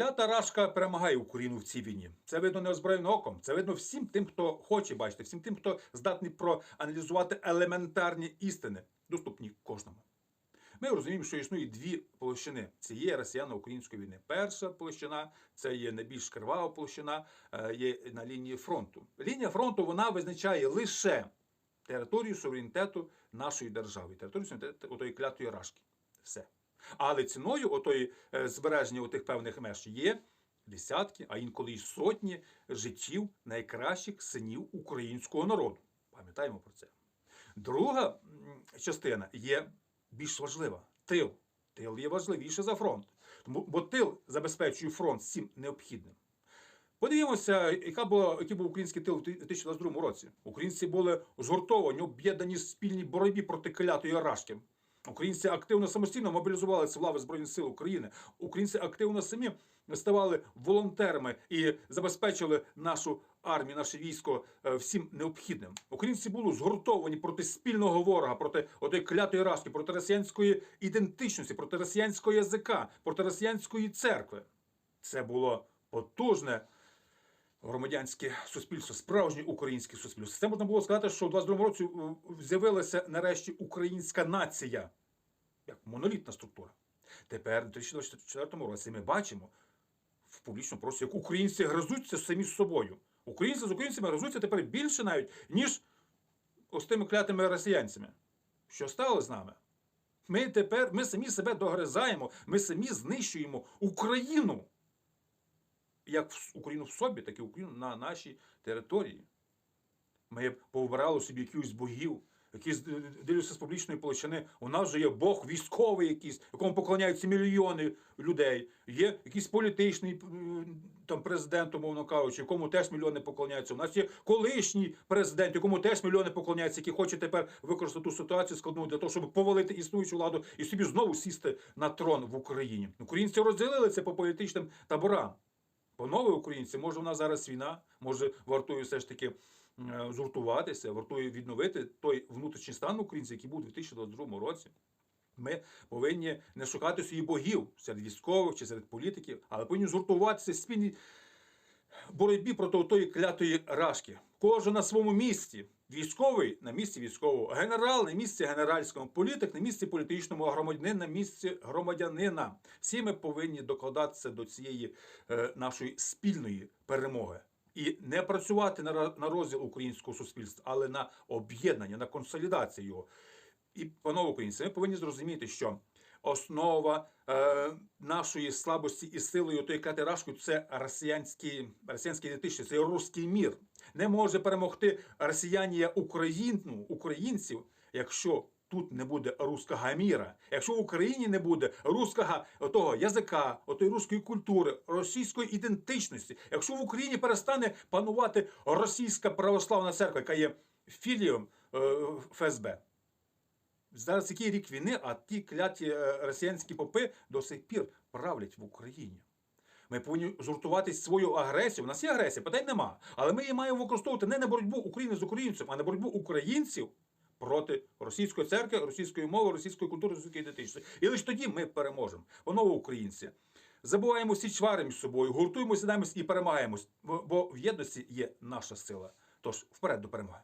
Клята Рашка перемагає Україну в цій війні. Це видно неозброєним оком. Це видно всім тим, хто хоче бачити, всім тим, хто здатний проаналізувати елементарні істини, доступні кожному. Ми розуміємо, що існують дві площини цієї росіяно-української війни. Перша площина це є найбільш кривава площина, е, є на лінії фронту. Лінія фронту вона визначає лише територію суверенітету нашої держави, територію суверенітету отої клятої рашки. Все. Але ціною отої е, збереження отих певних меж є десятки, а інколи й сотні життів найкращих синів українського народу. Пам'ятаємо про це. Друга частина є більш важлива тил. Тил є важливіше за фронт. Тому, бо тил забезпечує фронт всім необхідним. Подивімося, яка була, який був український тил у 2022 році. Українці були згуртовані, об'єднані в спільній боротьбі проти клятої рашки. Українці активно самостійно мобілізувалися в лави Збройних сил України. Українці активно самі ставали волонтерами і забезпечили нашу армію, наше військо е, всім необхідним. Українці були згуртовані проти спільного ворога, проти отої клятої рашки, проти росіянської ідентичності, проти росіянського язика, проти росіянської церкви. Це було потужне громадянське суспільство, справжнє українське суспільство. Це можна було сказати, що у 22 році е, з'явилася нарешті українська нація, як монолітна структура. Тепер, у 2024 році, ми бачимо в публічному просторі, як українці гризуться самі з собою. Українці з українцями гризуться тепер більше навіть, ніж ось тими клятими росіянцями. Що стало з нами? Ми тепер ми самі себе догризаємо, ми самі знищуємо Україну як Україну в собі, так і Україну на нашій території. Ми повибирали собі якихось богів, які з- дивлюся з публічної площини. У нас вже є Бог військовий якийсь, якому поклоняються мільйони людей. Є якийсь політичний там президент, умовно кажучи, якому теж мільйони поклоняються. У нас є колишній президент, якому теж мільйони поклоняються, який хоче тепер використати ту ситуацію складну для того, щоб повалити існуючу владу і собі знову сісти на трон в Україні. Українці розділили це по політичним таборам. Панове українці, може у нас зараз війна, може вартує все ж таки е, згуртуватися, вартує відновити той внутрішній стан українців, який був у 2022 році. Ми повинні не шукати собі богів серед військових чи серед політиків, але повинні згуртуватися спільні. Боротьбі проти тої клятої рашки. Кожен на своєму місці. Військовий на місці військового, генерал на місці генеральському, політик на місці політичному, а громадянин на місці громадянина. Всі ми повинні докладатися до цієї е, нашої спільної перемоги. І не працювати на, на розділ українського суспільства, але на об'єднання, на консолідацію його. І, панове українці, ми повинні зрозуміти, що основа е, нашої слабості і силою тої катирашки це росіянські, росіянські ідентичність, це русський мір. Не може перемогти росіянія Україну, українців, якщо тут не буде руського міра, якщо в Україні не буде руського того язика, отої руської культури, російської ідентичності, якщо в Україні перестане панувати російська православна церква, яка є філієм е, ФСБ. Зараз який рік війни, а ті кляті е, росіянські попи до сих пір правлять в Україні. Ми повинні згуртуватись свою агресію. У нас є агресія, питань нема. Але ми її маємо використовувати не на боротьбу України з українцем, а на боротьбу українців проти російської церкви, російської мови, російської культури, російської ідентичності. І лише тоді ми переможемо. Панове українці, забуваємо всі чвари між собою, гуртуємося намість і перемагаємось, бо в єдності є наша сила. Тож вперед до перемоги.